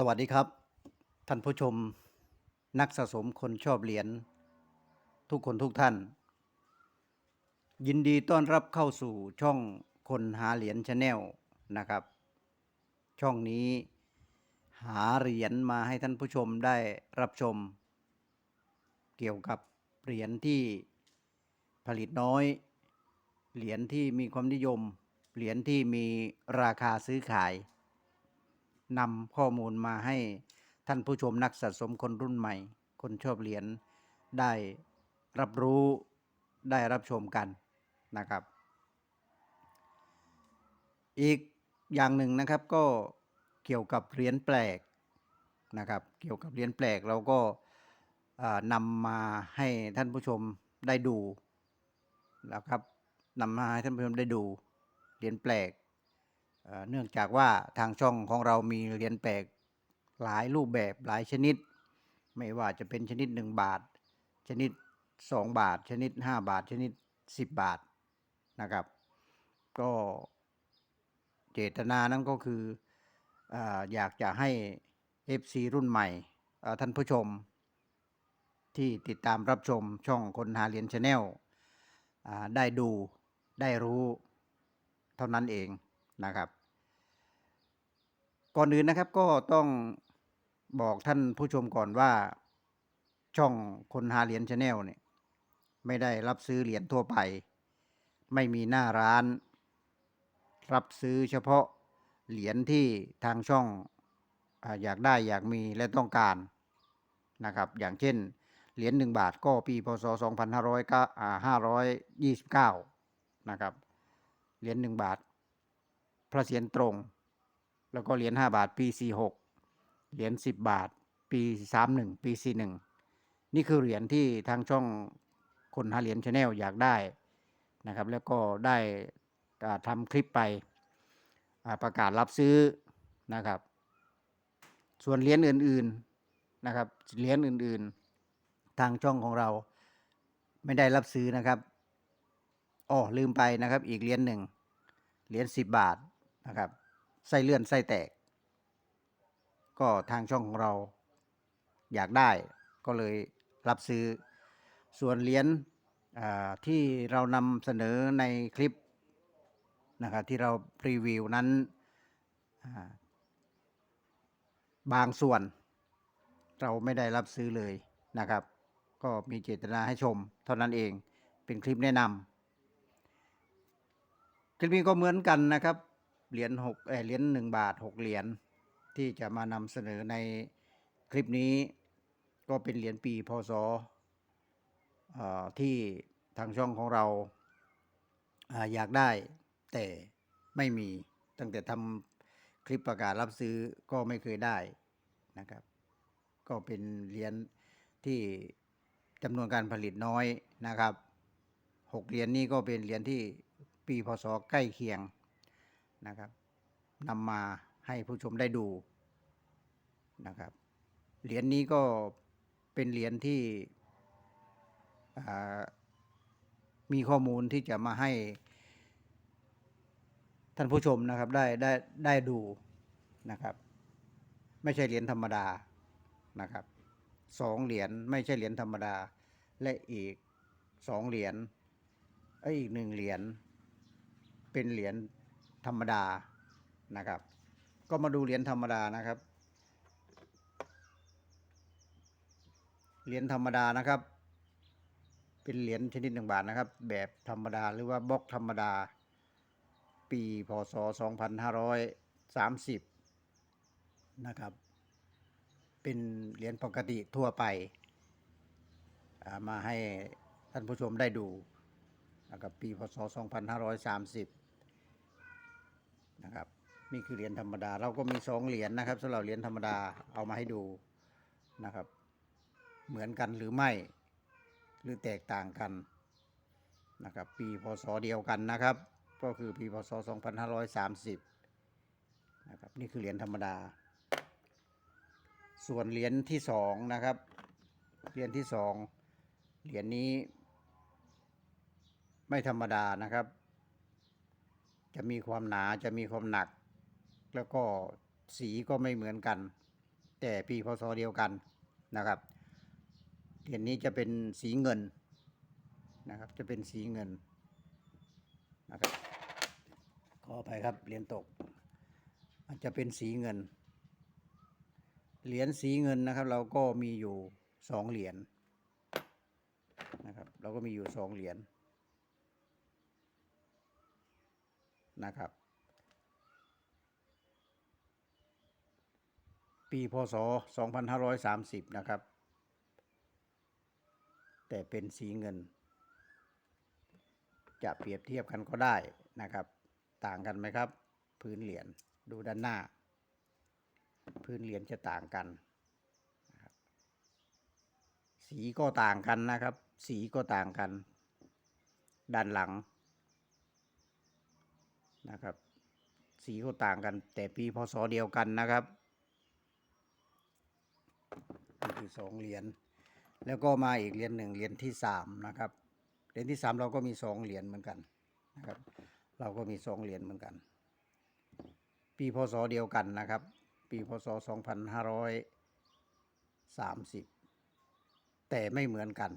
สวัสดีครับ ท่านผู้ชม นักสะสมคนชอบเหรียญทุกคนทุกท่าน ยินดีต้อนรับเข้าสู่ช่องคนหาเหรียญชาแนลนะครับ ช่องนี้หาเหรียญมาให้ท่านผู้ชมได้รับชม เกี่ยวกับเหรียญที่ผลิตน้อย เหรียญที่มีความนิยม เหรียญที่มีราคาซื้อขาย นำข้อมูลมาให้ท่านผู้ชมนักสะสมคนรุ่นใหม่ คนชอบเหรียญได้รับรู้ได้รับชมกันนะครับ อีกอย่างหนึ่งนะครับก็เกี่ยวกับเหรียญแปลกนะครับ เกี่ยวกับเหรียญแปลกเราก็นำมาให้ท่านผู้ชมได้ดูนะครับนำมาให้ท่านผู้ชมได้ดูเหรียญแปลก เนื่องจากว่าทางช่องของเรามีเหรียญแปลกหลายรูปแบบหลายชนิด ไม่ว่าจะเป็นชนิด 1 บาท ชนิด 2 บาท ชนิด 5 บาท ชนิด 10 บาทนะครับ ก็เจตนานั้นก็คือออยากจะให้ FC รุ่นใหม่ท่านผู้ชม ที่ติดตามรับชมช่องคนหาเหรียญชาแนลได้ดูได้รู้เท่านั้นเองนะครับ ก่อนอื่นนะครับก็ต้องบอกท่านผู้ชมก่อนว่าช่องคนหาเหรียญชาแนลเนี่ยไม่ได้รับซื้อเหรียญทั่วไป ไม่มีหน้าร้าน รับซื้อเฉพาะเหรียญที่ทางช่องอยากได้อยากมีและต้องการนะครับอย่างเช่นเหรียญ1บาทก็ปีพศ 2529 นะครับเหรียญ1บาท พระเศียรตรง แล้วก็เหรียญ5บาทปี 46 เหรียญ10 บาท ปี 31 ปี 41 นี่คือเหรียญที่ทางช่องคนหาเหรียญชาแนลอยากได้นะครับ แล้วก็ได้ทำคลิปไปประกาศรับซื้อนะครับ ส่วนเหรียญอื่นๆนะครับเหรียญอื่นๆ ทางช่องของเราไม่ได้รับซื้อนะครับอ๋อลืมไปนะครับ อีกเหรียญหนึ่งเหรียญ10 บาทนะครับ ไส้เลื่อนไส้แตก ก็ทางช่องของเราอยากได้ก็เลยรับซื้อ ส่วนเหรียญที่เรานำเสนอในคลิปนะครับที่เรารีวิวนั้นบางส่วนเราไม่ได้รับซื้อเลยนะครับ ก็มีเจตนาให้ชม เท่านั้นเองเป็นคลิปแนะนำคลิปนี้ก็เหมือนกันนะครับ เหรียญหกเอเหรียญหนึ่งบาทหกเหรียญที่จะมานำเสนอในคลิปนี้ ก็เป็นเหรียญปีพศที่ทางช่องของเราอยากได้แต่ไม่มีตั้งแต่ทำคลิปประกาศรับซื้อก็ไม่เคยได้นะครับ ก็เป็นเหรียญที่จำนวนการผลิตน้อยนะครับหกเหรียญนี้ก็เป็นเหรียญที่ปีพศใกล้เคียง นะครับนำมาให้ผู้ชมได้ดูนะครับเหรียญนี้ก็เป็นเหรียญที่มีข้อมูลที่จะมาให้ท่านผู้ชมนะครับได้ได้ได้ดูนะครับ ไม่ใช่เหรียญธรรมดานะครับสองเหรียญไม่ใช่เหรียญธรรมดา และอีกสองเหรียญเอ้อีกหนึ่งเหรียญเป็นเหรียญ ธรรมดานะครับ ก็มาดูเหรียญธรรมดานะครับ เหรียญธรรมดานะครับ เป็นเหรียญชนิดหนึ่งบาทนะครับ แบบธรรมดาหรือว่าบล็อกธรรมดา ปีพศ 2530 นะครับ เป็นเหรียญปกติทั่วไปามาให้ท่านผู้ชมได้ดูนะครับปีพศ 2530 นะครับ นี่คือเหรียญธรรมดา เราก็มีสองเหรียญนะครับสำหรับเหรียญธรรมดาเอามาให้ดูนะครับ เหมือนกันหรือไม่ หรือแตกต่างกันนะครับ ปีพศเดียวกันนะครับ ก็คือปีพศ 2530นะครับนี่คือเหรียญธรรมดา ส่วนเหรียญที่สองนะครับเหรียญที่สองเหรียญนี้ไม่ธรรมดานะครับ จะมีความหนาจะมีความหนัก แล้วก็สีก็ไม่เหมือนกัน แต่ปีพศเดียวกันนะครับเหรียญนี้จะเป็นสีเงินนะครับจะเป็นสีเงินนะครับขออภัยครับเหรียญตกมันจะเป็นสีเงินเหรียญสีเงินนะครับ เราก็มีอยู่สองเหรียญนะครับ เราก็มีอยู่สองเหรียญ นะครับ ปีพศ 2530 นะครับ แต่เป็นสีเงิน จะเปรียบเทียบกันก็ได้นะครับ ต่างกันไหมครับ พื้นเหรียญดูด้านหน้า พื้นเหรียญจะต่างกันสีก็ต่างกันนะครับ สีก็ต่างกัน ด้านหลัง นะครับ สีก็ต่างกัน แต่ปีพศเดียวกันนะครับนี่คือสองเหรียญแล้วก็มาอีกเหรียญหนึ่งเหรียญที่สามนะครับเหรียญที่สามเราก็มีสองเหรียญเหมือนกันนะครับ เราก็มีสองเหรียญเหมือนกัน ปีพศเดียวกันนะครับ ปีพศ2530แต่ไม่เหมือนกัน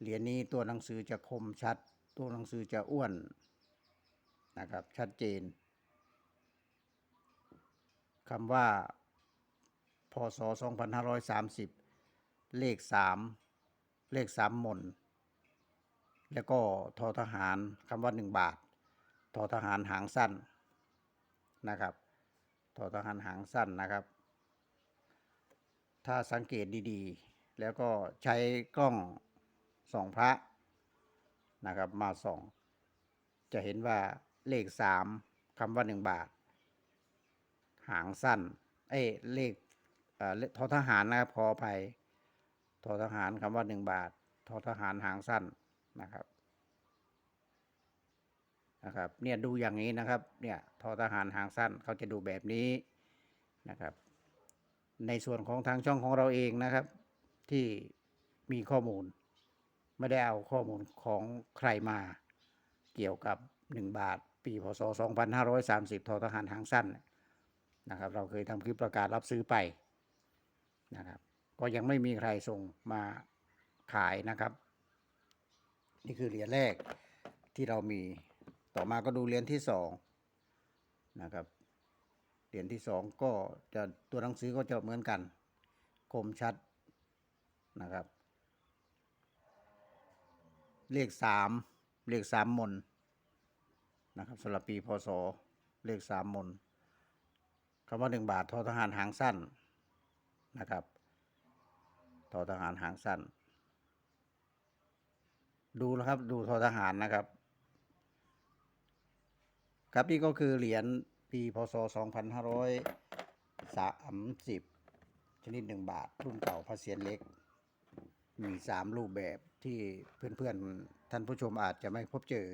เหรียญนี้ตัวหนังสือจะคมชัด ตัวหนังสือจะอ้วน นะครับ ชัดเจนคำว่า พศ 2530 เลข 3 เลข 3 มน แล้วก็ทอทหารคำว่า 1 บาท ทอทหารหางสั้นนะครับ ทอทหารหางสั้นนะครับ ถ้าสังเกตดีๆ แล้วก็ใช้กล้องส่องพระนะครับ มาส่อง จะเห็นว่า เลขสามคำว่าหนึ่งบาท หางสั้น เอ้เลขเอ่อทอทหารนะครับขออภัยทอทหารคำว่าหนึ่งบาททอทหารหางสั้นนะครับนะครับเนี่ยดูอย่างนี้นะครับเนี่ยทอทหารหางสั้นเขาจะดูแบบนี้นะครับ ในส่วนของทางช่องของเราเองนะครับ ที่มีข้อมูล ไม่ได้เอาข้อมูลของใครมาเกี่ยวกับ 1 บาท ปีพศ 2530ทอทหารหางสั้นนะครับ เราเคยทำคลิปประกาศรับซื้อไปนะครับ ก็ยังไม่มีใครส่งมาขายนะครับ นี่คือเหรียญแรกที่เรามีต่อมาก็ดูเหรียญที่สองนะครับเหรียญที่สองก็จะตัวหนังสือก็จะเหมือนกันคมชัดนะครับ เลขสามเลขสามมน นะครับสำหรับปีพศเลขสามมนคำว่าหนึ่งบาททอทหารหางสั้นนะครับทอทหารหางสั้น ดูนะครับดูทอทหารนะครับ ครับนี่ก็คือเหรียญปีพศ 2530 ชนิดหนึ่งบาท รุ่นเก่าพระเศียรเล็ก มีสามรูปแบบที่เพื่อนๆ ท่านผู้ชมอาจจะไม่พบเจอ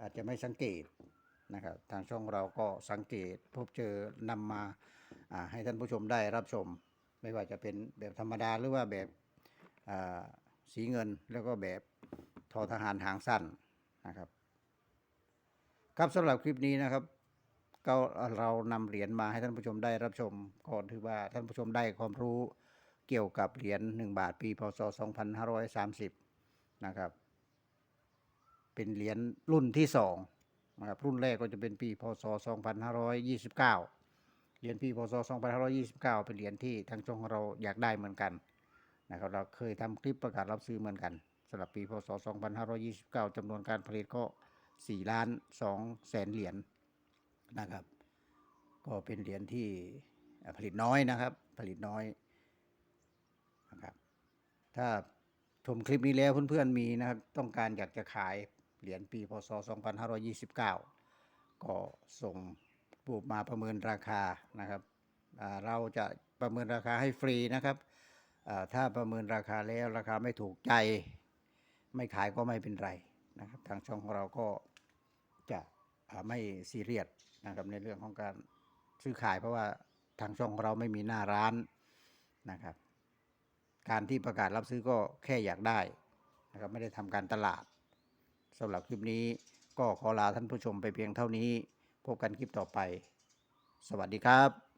อาจจะไม่สังเกตนะครับ ทางช่องเราก็สังเกตพบเจอนำมาอ่าให้ท่านผู้ชมได้รับชม ไม่ว่าจะเป็นแบบธรรมดาหรือว่าแบบสีเงินแล้วก็แบบทอทหารหางสั้นนะครับ ครับสำหรับคลิปนี้นะครับก็เรานำเหรียญมาให้ท่านผู้ชมได้รับชมก็ถือว่าท่านผู้ชมได้ความรู้เกี่ยวกับเหรียญ1บาทปีพศ 2530 นะครับ เป็นเหรียญรุ่นที่2นะครับรุ่นแรกก็จะเป็นปีพศ 2529 เหรียญปีพศ 2529 เป็นเหรียญที่ทางช่องของเราอยากได้เหมือนกันนะครับเราเคยทำคลิปประกาศรับซื้อเหมือนกันสำหรับปีพศ 2529จำนวนการผลิตก็4ล้าน2แสนเหรียญนะครับ ก็เป็นเหรียญที่ผลิตน้อยนะครับ ผลิตน้อยนะครับ ถ้าชมคลิปนี้แล้วเพื่อนๆมีนะครับ ต้องการอยากจะขาย เหรียญปีพศ 2529 ก็ส่งรูปมาประเมินราคานะครับเราจะประเมินราคาให้ฟรีนะครับถ้าประเมินราคาแล้วราคาไม่ถูกใจ ไม่ขายก็ไม่เป็นไรนะครับ ทางช่องของเราก็จะไม่ซีเรียสนะครับในเรื่องของการซื้อขายเพราะว่าทางช่องของเราไม่มีหน้าร้านนะครับ การที่ประกาศรับซื้อก็แค่อยากได้นะครับไม่ได้ทำการตลาด สำหรับคลิปนี้ก็ขอลาท่านผู้ชมไปเพียงเท่านี้ พบกันคลิปต่อไป สวัสดีครับ